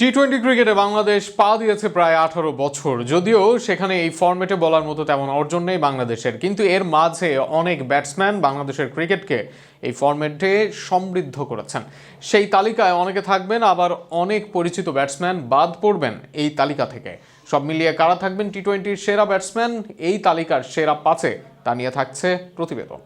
T twenty ক্রিকেটে বাংলাদেশ পা দিয়েছে প্রায় আঠারো বছর। যদিও সেখানে এই ফরম্যাটে বলার মতো তেমন অর্জন নেই বাংলাদেশের। কিন্তু এর মাঝে অনেক ব্যাটসম্যান বাংলাদেশের ক্রিকেটকে এই ফরম্যাটে সমৃদ্ধ করেছেন। সেই তালিকায় অনেকে থাকবেন, আবার অনেক পরিচিত ব্যাটসম্যান বাদ পড়বেন এই তালিকা থেকে। সব মিলিয়ে কারা থাকবেন টি টোয়েন্টির সেরা ব্যাটসম্যান এই তালিকার সেরা পাঁচে তা নিয়ে থাকছে প্রতিবেদন।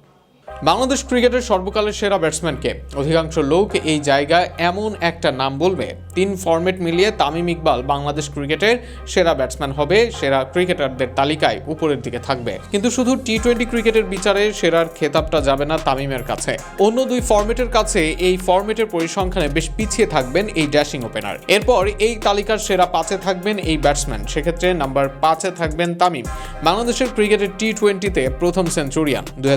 বাংলাদেশ ক্রিকেটের সর্বকালের সেরা ব্যাটসম্যানকে। অধিকাংশ লোক এই জায়গায় এমন একটা নাম বলবে, তিন ফর্মেট মিলিয়ে তামিম ইকবাল বাংলাদেশ ক্রিকেটের সেরা ব্যাটসম্যান হবে, সেরা ক্রিকেটারদের তালিকায় উপরের দিকে থাকবে। কিন্তু শুধু টি টোয়েন্টি ক্রিকেটের বিচারে সেরার খেতাবটা যাবে না তামিমের কাছে। অন্য দুই ফরম্যাটের কাছে এই ফর্মেটের পরিসংখ্যানে বেশ পিছিয়ে থাকবেন এই ড্যাশিং ওপেনার। এরপর এই তালিকার সেরা পাঁচে থাকবেন এই ব্যাটসম্যান, সেক্ষেত্রে নাম্বার পাঁচে থাকবেন তামিম। বাংলাদেশের ক্রিকেটের টি টোয়েন্টিতে প্রথম সেঞ্চুরিয়ান, দুই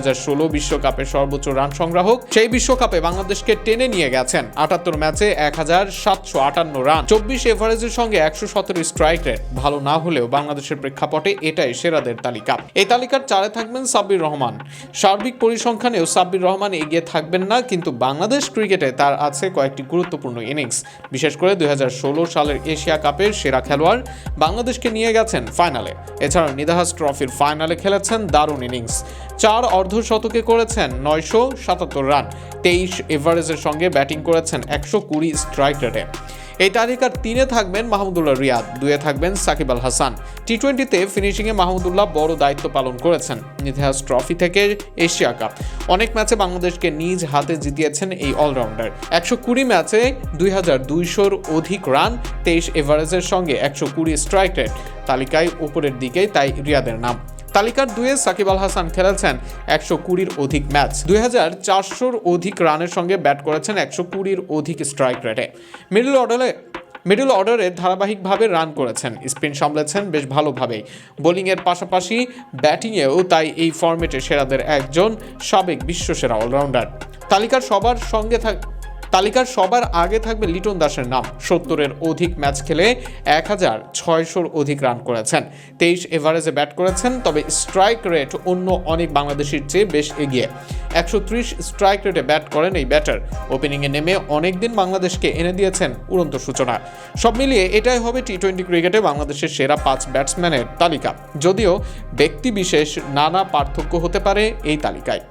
বিশ্বকাপের সর্বোচ্চ রান সংগ্রাহক, সেই বিশ্বকাপে বাংলাদেশকে টেনে নিয়ে গেছেন আটাত্তর ম্যাচে এক হাজার সাতশো আটান্ন রান। চব্বিশ এভারেজের সঙ্গে একশো সতেরো স্ট্রাইক রেট ভালো না হলেও বাংলাদেশের প্রেক্ষাপটে এটাই সেরাদের তালিকা। এই তালিকার চারে থাকবেন সাব্বির রহমান। সার্বিক পরিসংখ্যানেও সাব্বির রহমান এগিয়ে থাকবেন না, কিন্তু বাংলাদেশ ক্রিকেটে তার আছে কয়েকটি গুরুত্বপূর্ণ ইনিংস বিশেষ করে দুই হাজার ষোলো সালের এশিয়া কাপের সেরা খেলোয়াড় বাংলাদেশকে নিয়ে গেছেন ফাইনালে এছাড়াও নিদাহাস ট্রফির ফাইনালে খেলেছেন দারুণ ইনিংস চার অর্ধশতকে করেছেন নয়শো সাতাত্তর রান। তেইশ এভারেজের সঙ্গে ব্যাটিং করেছেন একশো কুড়ি স্ট্রাইক রেটে। এই তালিকার তিনে থাকবেন মাহমুদুল্লাহ রিয়াদ, দুয়ে থাকবেন সাকিব আল হাসান। টি টোয়েন্টিতে ফিনিশিংয়ে মাহমুদুল্লাহ বড় দায়িত্ব পালন করেছেন ইতিহাস ট্রফি থেকে এশিয়া কাপ। অনেক ম্যাচে বাংলাদেশকে নিজ হাতে জিতিয়েছেন এই অলরাউন্ডার একশো কুড়ি ম্যাচে দুই হাজার দুইশোর অধিক রান, তেইশ এভারেজের সঙ্গে একশো কুড়ি স্ট্রাইক রেট। তালিকায় উপরের দিকেই তাই রিয়াদের নাম। তালিকার দুয়ে সাকিব আল হাসান খেলেছেন একশো কুড়ির অধিক ম্যাচ। দুই হাজার চারশোর অধিক রানের সঙ্গে ব্যাট করেছেন একশো কুড়ির অধিক স্ট্রাইক রেটে। মিডল অর্ডারে মিডল অর্ডারে ধারাবাহিকভাবে রান করেছেন। স্পিন সামলেছেন বেশ ভালোভাবেই। বোলিংয়ের পাশাপাশি ব্যাটিংয়েও তাই এই ফর্মেটে সেরাদের একজন সাবেক বিশ্বসেরা অলরাউন্ডার। তালিকার সবার সঙ্গে থাক তালিকার সবার আগে থাকবে লিটন দাসের নাম। সত্তরের অধিক ম্যাচ খেলে এক হাজার ছয়শোর অধিক রান করেছেন। তেইশ এভারেজে ব্যাট করেছেন, তবে স্ট্রাইক রেট অন্য অনেক বাংলাদেশির চেয়ে বেশ এগিয়ে। একশো ত্রিশ স্ট্রাইক রেটে ব্যাট করেন এই ব্যাটার। ওপেনিংয়ে নেমে অনেকদিন বাংলাদেশকে এনে দিয়েছেন উড়ন্ত সূচনা। সব মিলিয়ে এটাই হবে টি টোয়েন্টি ক্রিকেটে বাংলাদেশের সেরা পাঁচ ব্যাটসম্যানের তালিকা। যদিও ব্যক্তি বিশেষ নানা পার্থক্য হতে পারে এই তালিকায়।